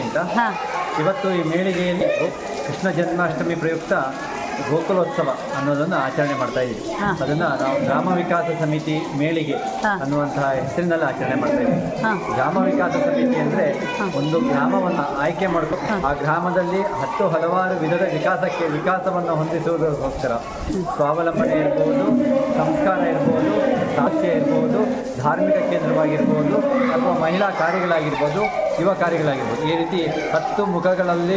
ಅಂತ. ಹಾಂ. ಇವತ್ತು ಈ ಮೇಳಿಗೆಯಲ್ಲಿ ಕೃಷ್ಣ ಜನ್ಮಾಷ್ಟಮಿ ಪ್ರಯುಕ್ತ ಗೋಕುಲೋತ್ಸವ ಅನ್ನೋದನ್ನು ಆಚರಣೆ ಮಾಡ್ತಾ ಇದ್ದೀವಿ. ಹಾ. ಅದನ್ನ ನಾವು ಗ್ರಾಮ ವಿಕಾಸ ಸಮಿತಿ ಮೇಳಿಗೆ ಹಾ. ಅನ್ನುವಂತಹ ಹೆಸರಿನಲ್ಲಿ ಆಚರಣೆ ಮಾಡ್ತಾ ಇದ್ದೀವಿ. ಹಾಂ. ಗ್ರಾಮ ವಿಕಾಸ ಸಮಿತಿ ಅಂದ್ರೆ ಒಂದು ಗ್ರಾಮವನ್ನು ಆಯ್ಕೆ ಮಾಡ್ಕೊಂಡು ಆ ಗ್ರಾಮದಲ್ಲಿ ಹತ್ತು ಹಲವಾರು ವಿಧದ ವಿಕಾಸಕ್ಕೆ ವಿಕಾಸವನ್ನು ಹೊಂದಿಸುವುದಕ್ಕೋಸ್ಕರ ಸ್ವಾವಲಂಬನೆ ಇರ್ಬೋದು ಸಂಸ್ಕಾರ ಇರ್ಬೋದು ಸಾಹಿತ್ಯ ಇರ್ಬೋದು ಧಾರ್ಮಿಕ ಕೇಂದ್ರವಾಗಿರ್ಬೋದು ಅಥವಾ ಮಹಿಳಾ ಕಾರ್ಯಗಳಾಗಿರ್ಬೋದು ಯುವ ಕಾರ್ಯಗಳಾಗಿರ್ಬೋದು. ಈ ರೀತಿ ಹತ್ತು ಮುಖಗಳಲ್ಲಿ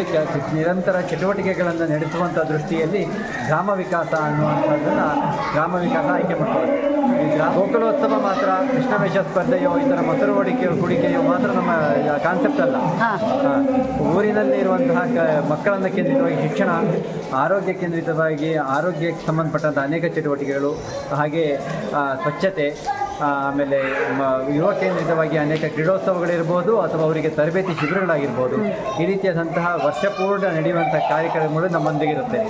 ನಿರಂತರ ಚಟುವಟಿಕೆಗಳನ್ನು ನಡೆಸುವಂಥ ದೃಷ್ಟಿಯಲ್ಲಿ ಗ್ರಾಮ ವಿಕಾಸ ಅನ್ನುವಂಥದ್ದನ್ನು ಗ್ರಾಮ ವಿಕಾಸ ಆಯ್ಕೆ ಮಾಡ್ತಾರೆ ಈ ಗೋಕುಲೋತ್ಸವ ಮಾತ್ರ ಕೃಷ್ಣವೇಷ ಸ್ಪರ್ಧೆಯೋ ಈ ಥರ ಮೊಸರು ಹೊಡಿಕೆಯೋ ಕುಡಿಕೆಯೋ ಮಾತ್ರ ನಮ್ಮ ಕಾನ್ಸೆಪ್ಟ್ ಅಲ್ಲ. ಊರಿನಲ್ಲಿ ಇರುವಂತಹ ಕ ಮಕ್ಕಳನ್ನು ಕೇಂದ್ರಿತವಾಗಿ ಶಿಕ್ಷಣ ಆರೋಗ್ಯ ಕೇಂದ್ರಿತವಾಗಿ ಆರೋಗ್ಯಕ್ಕೆ ಸಂಬಂಧಪಟ್ಟಂಥ ಅನೇಕ ಚಟುವಟಿಕೆಗಳು ಹಾಗೆ ಸ್ವಚ್ಛತೆ ಆಮೇಲೆ ಯುವ ಕೇಂದ್ರಿತವಾಗಿ ಅನೇಕ ಕ್ರೀಡೋತ್ಸವಗಳಿರ್ಬೋದು ಅಥವಾ ಅವರಿಗೆ ತರಬೇತಿ ಶಿಬಿರಗಳಾಗಿರ್ಬೋದು. ಈ ರೀತಿಯಾದಂತಹ ವರ್ಷಪೂರ್ಣ ನಡೆಯುವಂಥ ಕಾರ್ಯಕ್ರಮಗಳು ನಮ್ಮೊಂದಿಗಿರುತ್ತೆ.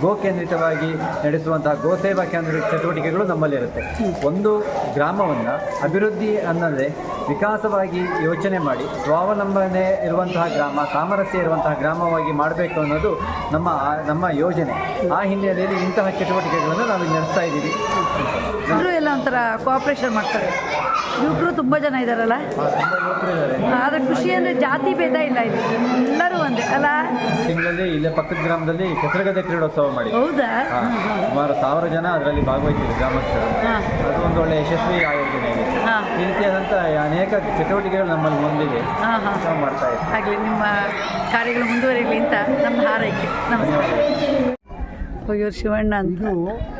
ಗೋ ಕೇಂದ್ರಿತವಾಗಿ ನಡೆಸುವಂತಹ ಗೋಸೇವಾ ಕೇಂದ್ರ ಚಟುವಟಿಕೆಗಳು ನಮ್ಮಲ್ಲಿರುತ್ತೆ. ಒಂದು ಗ್ರಾಮವನ್ನು ಅಭಿವೃದ್ಧಿ ಅನ್ನೋದೇ ವಿಕಾಸವಾಗಿ ಯೋಚನೆ ಮಾಡಿ ಸ್ವಾವಲಂಬನೆ ಇರುವಂತಹ ಗ್ರಾಮ ಸಾಮರಸ್ಯ ಇರುವಂತಹ ಗ್ರಾಮವಾಗಿ ಮಾಡಬೇಕು ಅನ್ನೋದು ನಮ್ಮ ನಮ್ಮ ಯೋಜನೆ. ಆ ಹಿನ್ನೆಲೆಯಲ್ಲಿ ಇಂತಹ ಚಟುವಟಿಕೆಗಳನ್ನು ನಾವು ನಡೆಸ್ತಾ ಇದ್ದೀವಿ. ಎಲ್ಲರೂ ಎಲ್ಲ ಒಂಥರ ಕೋಆಪ್ರೇಷನ್ ಮಾಡ್ತಾರೆ. ಯುವಕರು ತುಂಬ ಜನ ಇದ್ದಾರಲ್ಲ ಆದರೆ ಖುಷಿ ಅಂದರೆ ಜಾತಿ ಭೇದ ಇಲ್ಲ ಇಲ್ಲಿ. ಎಲ್ಲರೂ ಒಂದೇ ಅಲ್ಲ? ಇಲ್ಲೇ ಪಕ್ಕದ ಗ್ರಾಮದಲ್ಲಿ ಕೆಸರಗದ್ದೆ ಕ್ರೀಡೋತ್ಸವ ಮಾಡಿ. ಹೌದಾ? ಹಾ, ಸುಮಾರು ಸಾವಿರ ಜನ ಅದರಲ್ಲಿ ಭಾಗವಹಿಸಿದ್ರು ಗ್ರಾಮಸ್ಥರು. ಹಾಂ. ಅದು ಒಂದು ಒಳ್ಳೆ ಯಶಸ್ವಿ ಆಯೋಜನೆ ಇದೆ ಹಾಂ. ಈ ರೀತಿಯಾದಂಥ ಅನೇಕ ಚಟುವಟಿಕೆಗಳು ನಮ್ಮಲ್ಲಿ ಮುಂದಿದೆ. ಹಾಂ ಹಾಂ. ನಾವು ಮಾಡ್ತಾ ಇದ್ದೀವಿ. ಆಗಲಿ ನಿಮ್ಮ ಕಾರ್ಯಗಳು ಮುಂದುವರಿಯಲಿ ಅಂತ ನಮ್ಮ ಹಾರೈಕೆ. ನಮಸ್ಕಾರ. ಇವ್ರು ಶಿವಣ್ಣ ಅಂತ.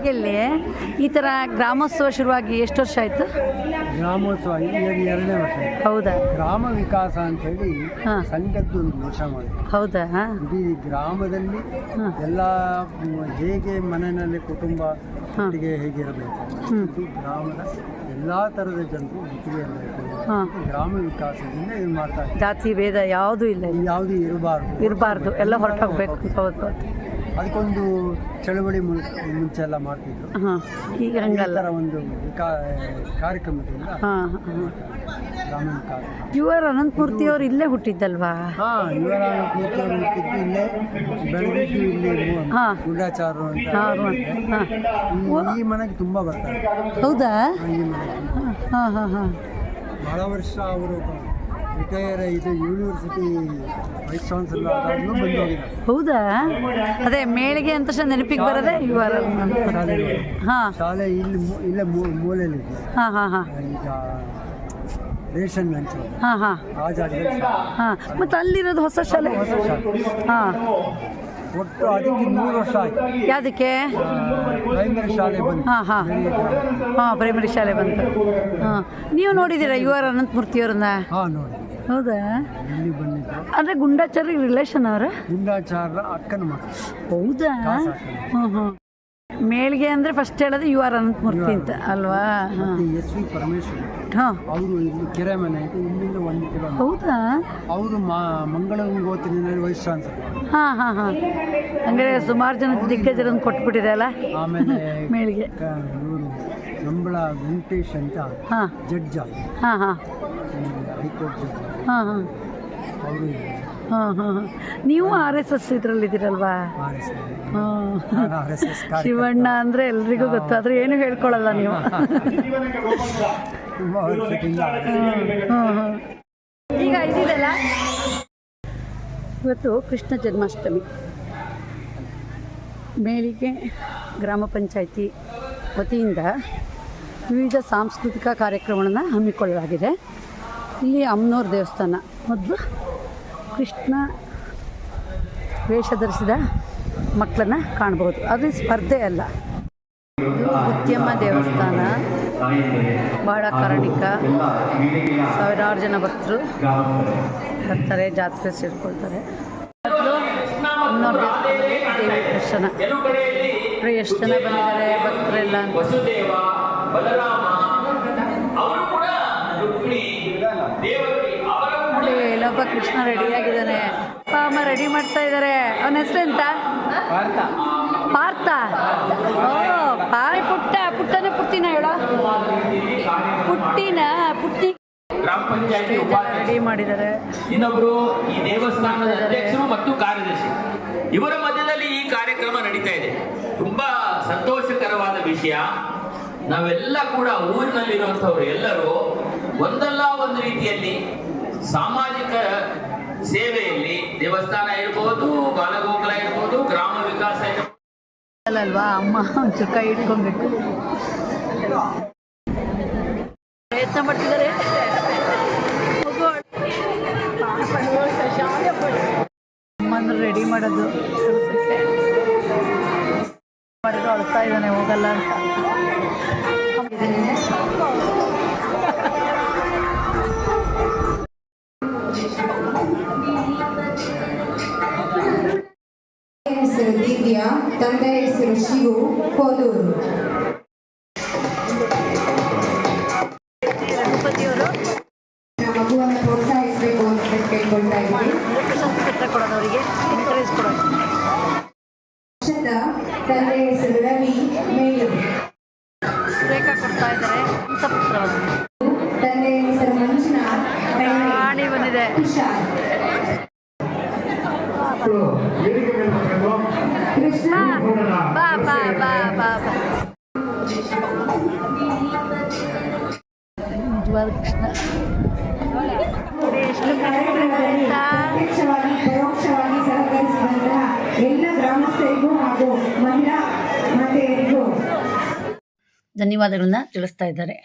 ಎಲ್ಲಿ? ಈ ಥರ ಗ್ರಾಮೋತ್ಸವ ಶುರುವಾಗಿ ಎಷ್ಟು ವರ್ಷ ಆಯಿತು? ಗ್ರಾಮೋತ್ಸವ ಎರಡನೇ ವರ್ಷ. ಹೌದಾ? ಗ್ರಾಮ ವಿಕಾಸ ಅಂತ ಹೇಳಿ ಹಾಂ. ಸಂಘದ್ದು ಒಂದು ವರ್ಷ ಮಾಡಿ ಹೌದಾ? ಹಾಂ. ಇಡೀ ಗ್ರಾಮದಲ್ಲಿ ಎಲ್ಲಾ ಎಲ್ಲ ಮ್, ಹೇಗೆ ಮನೆಯಲ್ಲಿ ಕುಟುಂಬ ಒಟ್ಟಿಗೆ ಹೇಗಿರಬೇಕು ಗ್ರಾಮದ ಎಲ್ಲ ಥರದ ಜನರು ಒಟ್ಟಿಗೆ ಇರಬೇಕು ಹಾಂ. ಗ್ರಾಮ ವಿಕಾಸದಿಂದ ಇದು ಮಾಡ್ತಾ ಇದ್ದಾರೆ. ಜಾತಿ ಭೇದ ಯಾವುದೂ ಇಲ್ಲ ಇಲ್ಲಿ. ಯಾವುದು ಇರಬಾರ್ದು. ಇರಬಾರ್ದು. ಎಲ್ಲ ಹೊರಟೋಗ್ಬೇಕು. ಹೌದು ಹೌದು. ಅದಕ್ಕೊಂದು ಚಳವಳಿ ಮುಂಚೆ ಎಲ್ಲ ಮಾಡ್ತಿದ್ರು. ಹಾಂ ಈಗ ಈ ಹಂಗಲ್ಲ. ಥರ ಒಂದು ಕಾ- ಕಾರ್ಯಕ್ರಮದಿಂದ ಹಾಂ ಹಾಂ. ಗ್ರಾಮ ವಿಕಾಸ ಯು ಆರ್ ಅನಂತಮೂರ್ತಿ ಅವರು ಇಲ್ಲೇ ಹುಟ್ಟಿದ್ದಲ್ವಾ? ಹಾ ಇವರ ಕೂತವರು ಹುಟ್ಟಿದ್ದು ಇಲ್ಲೇ ಬೆಳಗಿದ್ದು ಇಲ್ಲಿ ಹಾಂ. ಅಂತ ಹಾಂ ಹಾಂ. ಈ- ಈ ಮನೆಗೆ ತುಂಬಾ ಬರ್ತಾರೆ. ಹೌದಾ? ಈ ಮನೆಗೆ. ಹಾಂ ಹಾಂ ಹಾಂ. ಬಹಳ ವರ್ಷ ಅವರು ರಿಟೈರ್ ಇದು ಯೂನಿವರ್ಸಿಟಿ ವೈಸ್ ಚಾನ್ಸಲರ್ ಆದಾಗಲೂ ಬಂದು ಹೋಗಿದ್ದಾರೆ ಹೌದಾ? ಅದೇ ಮೇಳಿಗೆ ಅಂತ ತಕ್ಷಣ ನೆನಪಿಗೆ ಬರೋದೇ ಇವರ ಶಾಲೆ. ಹಾಂ. ಶಾಲೆ ಇಲ್ಲಿ ಇಲ್ಲ ಇಲ್ಲೇ ಮೂ- ಮೂಲೆಯಲ್ಲಿ ಇದೆ. ಹಾಂ ಹಾಂ ಹಾಂ. ಈಗ ರೇಷನ್ ಹಂಚೋದು ಹಾಂ ಹಾಂ. ಆ ಜಾಗದಲ್ಲಿ ಶಾಲೆ. ಹಾಂ. ಮತ್ತು ಅಲ್ಲಿರೋದು ಹೊಸ ಶಾಲೆ? ಹೊಸ ಶಾಲೆ. ಹಾಂ. ಒಟ್ಟು ಅದಕ್ಕೆ ಮೂರು ವರ್ಷ ಆಯ್ತು. ಯಾವುದಕ್ಕೆ? ಪ್ರೈಮರಿ ಶಾಲೆ ಬಂತು. ಹಾಂ ಹಾಂ. ಹಾಂ ಪ್ರೈಮರಿ ಶಾಲೆ ಬಂತು. ಹಾಂ. ನೀವು ನೋಡಿದ್ದೀರಾ ಯು ಆರ್ ಅನಂತಮೂರ್ತಿಯವ್ರನ್ನ ಹಾ ನೋಡಿ ಹೌದಾ? ಅಂದ್ರೆ ಗುಂಡಾಚಾರ ಅಂದರೆ ಗುಂಡಾಚಾರ್ಯ ರಿಲೇಷನ್ ಅವರ? ಗುಂಡಾಚಾರ ಅಕ್ಕನ ಮಕ್ಕಳು ಹೌದಾ? ಹ್ಞೂ ಹಾಕಲ್ಲ. ಹ್ಞೂ ಅಂದ್ರೆ ಫಸ್ಟ್ ಹೇಳೋದು ಯು ಆರ್ ಅನಂತಮೂರ್ತಿ ಅಂತ ಅಲ್ವಾ? S V Parameshwar. ಹಾಂ. ಅವರು ಇಲ್ಲಿ ಕೆರೆ ಮನೆ ಐತೆ ಇಲ್ಲಿಂದ ಒಂದು ಕಿಲೋಮೀಟರ್. ಹೌದಾ? ಅವರು ಮಂಗಳೂರು ಹೋಗ್ತೀನಿ ವೈಸ್ ಚಾನ್ಸಲರ್ ಹಾಂ ಹಾಂ ಹಾಂ. ಹಂಗಾರೆ ಸುಮಾರು ಜನ ದಿಗ್ಗಜರನ್ನು ಕೊಟ್ಬಿಟ್ಟಿದೆ ಅಲ್ಲ? ಆಮೇಲೆ ಮೇಳಿಗೆ ಇವರು ನಂಬಳ ವೆಂಕಟೇಶ್ ಅಂತ ಹಾಂ. ಜಡ್ಜ್ ಹಾಂ ಹಾಂ. ಹೈಕೋರ್ಟ್ ಹಾಂ ಹಾಂ. ಅವರು ಹಾಂ ಹಾಂ ನೀವು ಆರ್ ಎಸ್ ಎಸ್ ಇದರಲ್ಲಿದ್ದೀರಲ್ವಾ? ಶಿವಣ್ಣ ಅಂದರೆ ಎಲ್ರಿಗೂ ಗೊತ್ತು. ಆದರೆ ಏನು ಹೇಳ್ಕೊಳ್ಳಲ್ಲ ನೀವು. ಈಗ ಇದಿದೆಲ್ಲ? ಇವತ್ತು ಕೃಷ್ಣ ಜನ್ಮಾಷ್ಟಮಿ. ಮೇಲಿಗೆ ಗ್ರಾಮ ಪಂಚಾಯಿತಿ ವತಿಯಿಂದ ವಿವಿಧ ಸಾಂಸ್ಕೃತಿಕ ಕಾರ್ಯಕ್ರಮಗಳನ್ನು ಹಮ್ಮಿಕೊಳ್ಳಲಾಗಿದೆ. ಇಲ್ಲಿ ಅಮ್ಮನವ್ರ ದೇವಸ್ಥಾನ. ಮೊದಲು ಕೃಷ್ಣ ವೇಷ ಧರಿಸಿದ ಮಕ್ಕಳನ್ನು ಕಾಣಬಹುದು ಅದು ಸ್ಪರ್ಧೆ ಅಲ್ಲ. ಉದ್ಯಮ ದೇವಸ್ಥಾನ, ಬಹಳ ಕಾರಣಿಕ. ಸಾವಿರಾರು ಜನ ಭಕ್ತರು ಬರ್ತಾರೆ, ಜಾತ್ರೆ ಸೇರ್ಕೊಳ್ತಾರೆ. ದೇವಿ ದರ್ಶನ. ಎಷ್ಟು ಜನ ಬಂದಿದ್ದಾರೆ, ಭಕ್ತರೆಲ್ಲ. ಅಂತ ನೋಡಿ ಇಲ್ಲೊಬ್ಬ ಕೃಷ್ಣ ರೆಡಿಯಾಗಿದ್ದಾನೆ ಅಪ್ಪ ಅಮ್ಮ ರೆಡಿ ಮಾಡ್ತಾ ಇದ್ದಾರೆ ಅವನ ಹೆಸರೆಂತ ಪಾರ್ಥ. ಓ ಪಾಯ್ ಪುಟ್ಟ ಪುಟ್ಟನೇ ಪುಟ್ಟಿನ ಹೇಳೋ? ಪುಟ್ಟಿನ ಪುಟ್ಟಿ. ಗ್ರಾಮ ಪಂಚಾಯತಿ ರೆಡಿ ಮಾಡಿದ್ದಾರೆ ಇನ್ನೊಬ್ರು ಈ ದೇವಸ್ಥಾನದ ಅಧ್ಯಕ್ಷರು ಮತ್ತು ಕಾರ್ಯದರ್ಶಿ. ಇವರ ಮಧ್ಯದಲ್ಲಿ ಈ ಕಾರ್ಯಕ್ರಮ ನಡೀತಾ ಇದೆ. ತುಂಬಾ ಸಂತೋಷಕರವಾದ ವಿಷಯ. ನಾವೆಲ್ಲ ಕೂಡ ಊರಿನಲ್ಲಿರುವಂತವ್ರು ಎಲ್ಲರೂ ಒಂದಲ್ಲ ಒಂದು ರೀತಿಯಲ್ಲಿ ಸಾಮಾಜಿಕ ಸೇವೆಯಲ್ಲಿ ದೇವಸ್ಥಾನ ಇರ್ಬೋದು ಬಾಲಗೋಕುಲ ಇರ್ಬೋದು ಗ್ರಾಮ ವಿಕಾಸ ಇರ್ಬೋದು. ಅಲ್ವಾ ಅಮ್ಮ ಚುಕ್ಕ ಇಟ್ಕೊಂಡ್ಬಿಟ್ಟು ಇಟ್ಕೊಬೇಕು. ಪ್ರಯತ್ನ ಪಡ್ತಿದ್ದಾರೆ. ಅಮ್ಮನ ರೆಡಿ ಮಾಡೋದು. ಮಾಡಿದ್ರು ಅಳ್ತಾ ಇದ್ದಾನೆ ಹೋಗಲ್ಲ ಅಂತ. ಮಗುವನ್ನು ಪ್ರೋತ್ಸಾಹಿಸಬೇಕು ಅಂತ ಕೇಳ್ಕೊಳ್ತಾ ಇದ್ದೀನಿ ತಂದೆ ಹೆಸರು ರವಿ ಮೇಲೂರು ರೇಖಾ ಕೊಡ್ತಾ ಇದ್ದಾರೆ. ತಂದೆ ಹೆಸರು ಮಂಜುನಾಥ್ ಬಂದಿದೆ. ತುಷಾರ್. ಕೃಷ್ಣ. ಬಾ ಬಾ ಬಾ ಬಾ ಬಾ. ನಿಜವಾದ ಕೃಷ್ಣ. ಧನ್ಯವಾದಗಳನ್ನ ತಿಳಿಸ್ತಾ ಇದ್ದಾರೆ.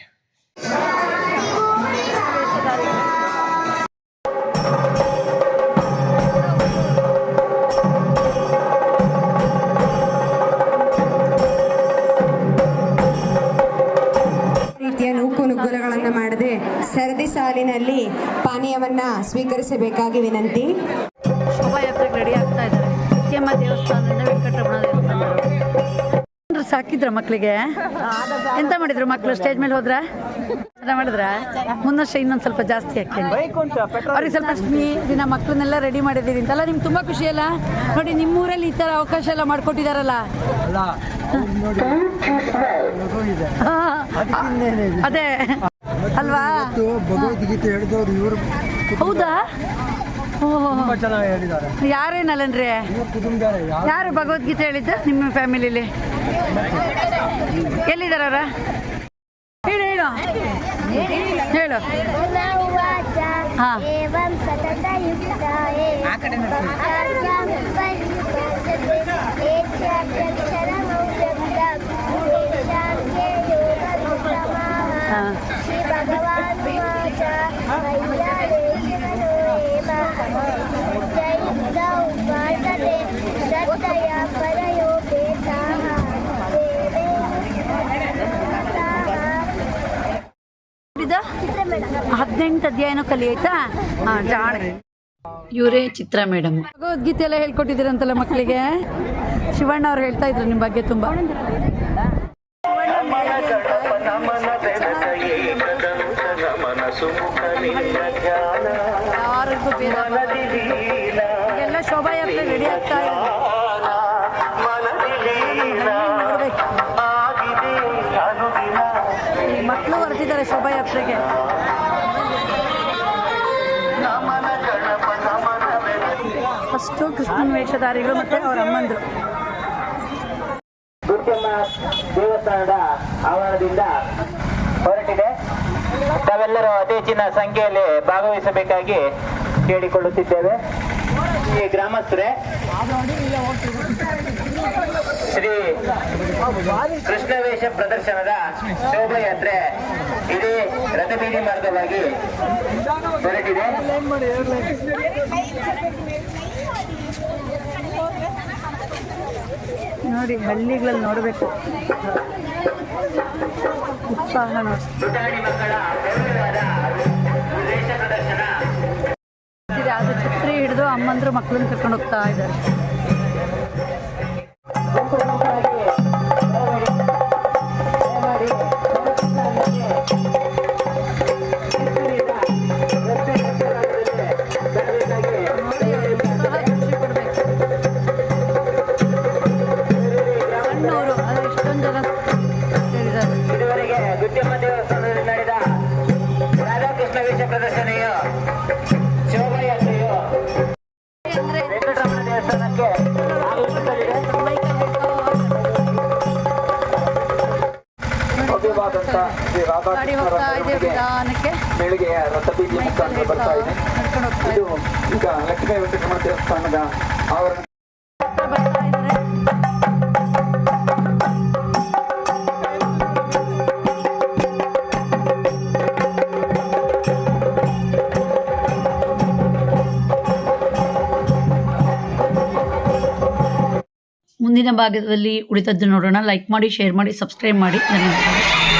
ಮಾಡದೆ ಸರದಿ ಸಾಲಿನಲ್ಲಿ ಪಾನೀಯವನ್ನ ಸ್ವೀಕರಿಸಬೇಕಾಗಿ ವಿನಂತಿ. ಶೋಭಾಯಾತ್ರೆಗೆ ರೆಡಿ ಆಗ್ತಾ ಇದ್ದಾರೆ. ತಮ್ಮ ದೇವಸ್ಥಾನದಿಂದ ವೆಂಕಟರಮಣ ದೇವಸ್ಥಾನ. ಸಾಕಿದ್ರ ಮಕ್ಕಳಿಗೆ ಎಂತ ಮಾಡಿದ್ರು ಮಕ್ಕಳು ಸ್ಟೇಜ್ ಮೇಲೆ ಹೋದ್ರ? ಮಾಡಿದ್ರ? ಮುಂದೊಂದು ಇನ್ನೊಂದು ಸ್ವಲ್ಪ ಜಾಸ್ತಿ ಹಾಕಿ ಅವ್ರಿಗೆ ಸ್ವಲ್ಪ ದಿನ ಮಕ್ಕಳನ್ನೆಲ್ಲ ರೆಡಿ ಮಾಡಿದ್ದೀರಿ ಅಂತಲ್ಲ ನಿಮ್ಗೆ ತುಂಬಾ ಖುಷಿ ಅಲ್ಲ? ನೋಡಿ ನಿಮ್ಮೂರಲ್ಲಿ ಈ ತರ ಅವಕಾಶ ಎಲ್ಲ ಮಾಡ್ಕೊಟ್ಟಿದಾರಲ್ಲ? ಅದೇ. ಅಲ್ವಾ? ಇವತ್ತು ಭಗವದ್ಗೀತೆ ಹೇಳಿದವರು ಇವರು ಹೌದಾ? ತುಂಬಾ ಚೆನ್ನಾಗಿ ಯಾರು ಭಗವದ್ಗೀತೆ ಹೇಳಿದ್ದು ನಿಮ್ಮ ಫ್ಯಾಮಿಲಿಲಿ? ಎಲ್ಲಿದಾರ ಹೇಳು ಹೇಳು. ಹೇಳು. ಶ್ರೀ ಭಗವಾನ್ ಹದಿನೆಂಟು ಅಧ್ಯಾಯನೂ ಕಲಿಯಾಯ್ತಾ ಜಾಣೆ ಜಾಣ ಇವರೇ ಚಿತ್ರ ಮೇಡಮ್ ಭಗವದ್ಗೀತೆ ಎಲ್ಲ ಹೇಳ್ಕೊಟ್ಟಿದ್ದೀರಂತಲ್ಲ ಮಕ್ಕಳಿಗೆ ಶಿವಣ್ಣ ಅವ್ರು ಹೇಳ್ತಾ ಇದ್ರು ನಿಮ್ಮ ಬಗ್ಗೆ ತುಂಬಾ. ಎಲ್ಲ ಶೋಭಾಯಾತ್ರೆ ರೆಡಿ ಆಗ್ತಾ ಇದೆ ಮಕ್ಕಳು ಹೊರಟಿದ್ದಾರೆ ಶೋಭಾಯಾತ್ರೆಗೆ ಫಸ್ಟು ಕೃಷ್ಣನ ವೇಷಧಾರಿಗಳು ಮತ್ತೆ ಅವರ ಅಮ್ಮಂದ್ರು. ದುರ್ಗಮ್ಮ ದೇವಸ್ಥಾನದ ಆವರಣದಿಂದ ಹೊರಟಿದೆ. ತಾವೆಲ್ಲರೂ ಅತಿ ಹೆಚ್ಚಿನ ಸಂಖ್ಯೆಯಲ್ಲಿ ಭಾಗವಹಿಸಬೇಕಾಗಿ ಕೇಳಿಕೊಳ್ಳುತ್ತಿದ್ದೇವೆ. ಈ ಗ್ರಾಮಸ್ಥರೇ, ಶ್ರೀ ಕೃಷ್ಣವೇಷ ಪ್ರದರ್ಶನದ ಶೋಭಾಯಾತ್ರೆ ಇಡೀ ರಥಬೀದಿ ಮಾರ್ಗವಾಗಿ ಹೊರಟಿದೆ. ನೋಡಿ ಹಳ್ಳಿಗಳಲ್ಲಿ ನೋಡಬೇಕು. ಉತ್ಸಾಹ ನೋಡಿ. ಅದು ಛತ್ರಿ ಹಿಡಿದು ಅಮ್ಮಂದ್ರು ಮಕ್ಕಳನ್ನ ಕರ್ಕೊಂಡು ಹೋಗ್ತಾ ಇದ್ದಾರೆ. ಗಾಡಿ ಹೋಗ್ತಾ ಇದೆ ವಿಧಾನಕ್ಕೆ. ಬೆಳಿಗ್ಗೆ ರಥಬೀದಿ ಮುಖಾಂತರ ಬರ್ತಾ ಇದೆ. ಇದು ಈಗ ಲಕ್ಷ್ಮೀ ವೆಂಕಟರಮಣ ದೇವಸ್ಥಾನದ ಆವರಣ. ಮುಂದಿನ ಭಾಗದಲ್ಲಿ ಉಳಿತದ್ದು ನೋಡೋಣ. ಲೈಕ್ ಮಾಡಿ ಶೇರ್ ಮಾಡಿ ಸಬ್ಸ್ಕ್ರೈಬ್ ಮಾಡಿ. ಧನ್ಯವಾದಗಳು.